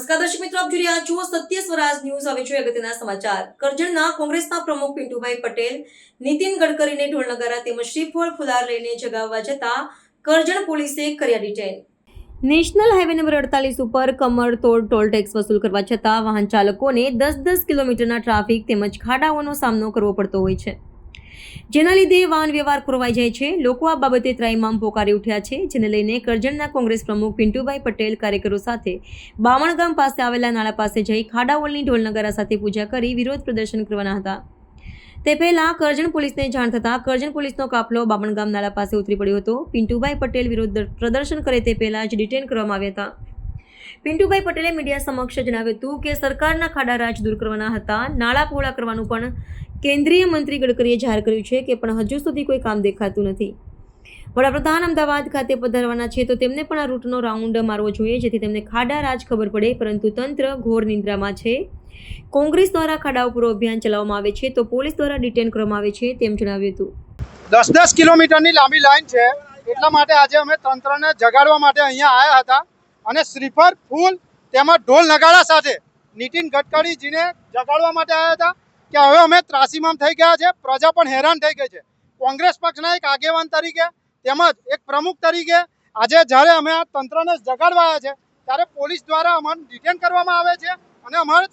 નમસ્કાર દર્શક મિત્રો, આપ જોઈ રહ્યા છો સત્ય સ્વરાજ ન્યૂઝ. હવે જોઈએ અગત્યના સમાચાર. કરજણના કોંગ્રેસના પ્રમુખ પિન્ટુભાઈ પટેલ, નીતિન ગડકરીને ઢોલ નગારા તેમજ શ્રીફળ ફુલાર લઈને જગાવવા જતા કરજણ પોલીસે કર્યા ડિટેન. નેશનલ હાઈવે નંબર અડતાલીસ ઉપર કમર તોડ ટોલ ટેક્સ વસૂલ કરવા છતાં વાહન ચાલકોને દસ દસ કિલોમીટરના ટ્રાફિક તેમજ ખાડાઓનો સામનો કરવો પડતો હોય છે. જેના લીધે વાહન વ્યવહાર ખોરવાઈ જાય છે. લોકો આ બાબતે ત્રાઈમામ પોકારી ઉઠ્યા છે, જેને લઈને કરજણના કોંગ્રેસ પ્રમુખ પિન્ટુભાઈ પટેલ કાર્યકરો સાથે બામણગામ પાસે આવેલા નાળા પાસે જઈ ખાડાઓલની ઢોલનગારા સાથે પૂજા કરી વિરોધ પ્રદર્શન કરવાના હતા. તે પહેલાં કરજણ પોલીસને જાણ થતાં કરજણ પોલીસનો કાફલો બામણગામ નાળા પાસે ઉતરી પડ્યો હતો. પિન્ટુભાઈ પટેલ વિરોધ પ્રદર્શન કરે તે પહેલાં જ ડિટેન કરવામાં આવ્યા હતા. પિન્ટુભાઈ પટેલે મીડિયા સમક્ષ જણાવ્યું હતું કે સરકારના ખાડા રાજ દૂર કરવાના હતા. નાળા પહોળા કરવાનું પણ કેન્દ્રીય મંત્રી ગડકરીએ જાહેર કર્યું છે કે પણ હજુ સુધી કોઈ કામ દેખાતું નથી. વડાપ્રધાન અમદાવાદ ખાતે પધારવાના છે તો તેમને પણ આ રૂટનો રાઉન્ડ મારવો જોઈએ, જેથી તેમને ખાડા રાજ ખબર પડે, પરંતુ તંત્ર ઘોર નિંદ્રામાં છે. કોંગ્રેસ દ્વારા ખાડા ઉપર અભિયાન ચલાવવામાં આવે છે તો પોલીસ દ્વારા ડિટેન કરવામાં આવે છે તેમ જણાવ્યું હતું. દસ દસ કિલોમીટરની લાંબી લાઈન છે. એટલા માટે આજે અમે તંત્રને જગાડવા માટે અહીંયા આવ્યા હતા અને શ્રીફળ, ફૂલ, તેમાં ઢોલ નગાડા સાથે નીતિન ગડકરીજીને જગાડવા માટે આવ્યા હતા. કે હવે અમે ત્રાસીમામ થઈ ગયા છે, પ્રજા પણ હેરાન થઈ ગઈ છે. કોંગ્રેસ પક્ષના એક આગેવાન તરીકે, તેમજ એક પ્રમુખ તરીકે, આજે જ્યારે અમે આ તંત્રને જગાડવા આવ્યા છે, ત્યારે પોલીસ દ્વારા અમારું ડિટેન કરવામાં આવે છે અને અમારે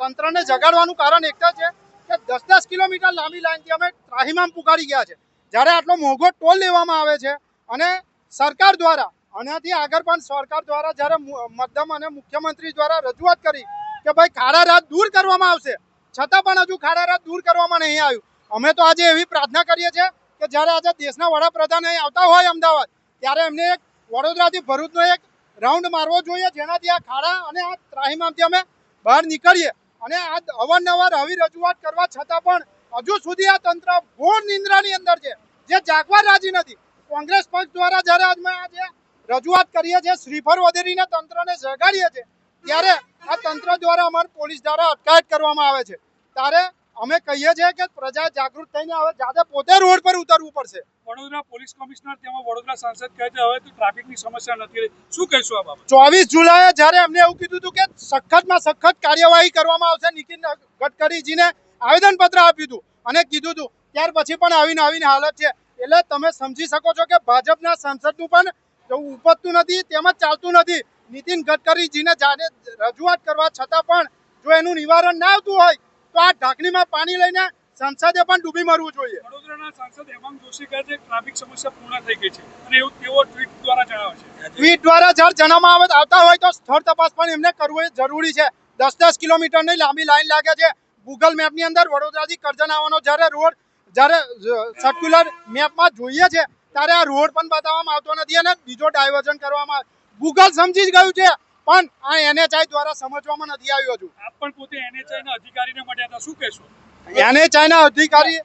તંત્રને જગાડવાનું કારણ એક છે કે દસ દસ કિલોમીટર લાંબી લાઈનથી અમે ત્રાહીમામ પુકારી ગયા છે. જ્યારે આટલો મોંઘો ટોલ લેવામાં આવે છે અને સરકાર દ્વારા, આનાથી આગળ પણ સરકાર દ્વારા જ્યારે મધ્યમ અને મુખ્યમંત્રી દ્વારા રજૂઆત કરી કે ભાઈ ખાડા રાત દૂર કરવામાં આવશે છતાં પણ હજુ ખાડા રાત દૂર કરવામાં નહીં આવ્યું. અમે તો આજે એવી પ્રાર્થના કરીએ છીએ કે જ્યારે આજે દેશના વડાપ્રધાન અહીં આવતા હોય અમદાવાદ, ત્યારે એમને એક વડોદરાથી ભરૂચનો એક રાઉન્ડ મારવો જોઈએ, જેનાથી આ ખાડા અને આ ત્રાહીમાંથી અમે બહાર નીકળીએ. અને આ અવારનવાર આવી રજૂઆત કરવા છતાં પણ હજુ સુધી આ તંત્ર ઘોર નિંદ્રાની અંદર છે, જે જાગવા રાજી નથી. કોંગ્રેસ પક્ષ દ્વારા જ્યારે અમે આજે રજૂઆત કરીએ છીએ, શ્રીફળ વધેરીને તંત્રને જગાડીએ છીએ, ત્યારે આ તંત્ર દ્વારા અમારી પોલીસ દ્વારા અટકાયત કરવામાં આવે છે. ત્યારે અમે કહીએ છીએ કે પ્રજા જાગૃત થઈને હવે જાતે પોતે રોડ પર ઉતરવું પડશે. વડોદરા પોલીસ કમિશનર તેમજ વડોદરા સાંસદ કહે છે હવે તો ટ્રાફિકની સમસ્યા નથી રહી. શું કહીશું આ બાબત? ચોવીસ જુલાઈએ જ્યારે અમને એવું કીધું હતું કે સખતમાં સખત કાર્યવાહી કરવામાં આવશે નીતિન ગડકરીજીને આવેદનપત્ર આપ્યું હતું અને કીધું હતું ત્યાર પછી પણ આવીને આવીને હાલત છે. એટલે તમે સમજી શકો છો કે ભાજપના સાંસદનું પણ ઉપજતું નથી તેમજ ચાલતું નથી. નીતિન ગડકરીજીને જાણે રજૂઆત કરવા છતાં પણ જો એનું નિવારણ ના આવતું હોય તો આ ઢાંકણીમાં પાણી લઈને સંસદે પણ ડૂબી મરવું જોઈએ. વડોદરાના સાંસદ હેમંત જોશી કહે છે ટ્રાફિક સમસ્યા પૂર્ણ થઈ ગઈ છે. અને એવું તેઓ ટ્વીટ દ્વારા જણાવે છે. ટ્વીટ દ્વારા જ્યારે જણાવવામાં આવે આવતા હોય તો સ્થળ તપાસ પણ એમને કરવું એ જરૂરી છે. દસ દસ કિલોમીટરની લાંબી લાઈન લાગે છે. ગૂગલ મેપની અંદર વડોદરાથી કરજણ આવવાનો જ્યારે રોડ જ્યારે સર્ક્યુલર મેપમાં જોઈએ છે ત્યારે આ રોડ પણ બતાવવામાં આવતો નથી અને બીજો ડાયવર્ઝન કરવામાં ગૂગલ સમજી જ ગયું છે પણ આ એનએચઆઈ દ્વારા સમજવામાં નથી આવ્યું હજુ આપ પણ પોતે ના અધિકારીને મળ્યા હતા શું કહેશો? એનએચઆઈના અધિકારી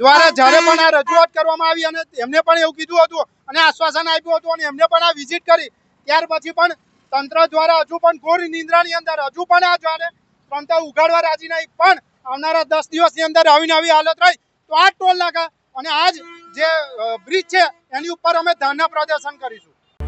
દ્વારા જ્યારે પણ આ રજૂઆત કરવામાં આવી અને એમને પણ એવું કીધું હતું અને આશ્વાસન આપ્યું હતું અને એમને પણ આ વિઝિટ કરી ત્યાર પછી પણ તંત્ર દ્વારા હજુ પણ ઘોર નિંદ્રાની અંદર હજુ પણ આ જાણે તંત્ર ઉગાડવા રાજી નહીં પણ આવનારા દસ દિવસની અંદર આવીને આવી હાલત રહી તો આ ટોલ નાકા અને આજ જે બ્રિજ છે એની ઉપર અમે ધરના પ્રદર્શન કરીશું.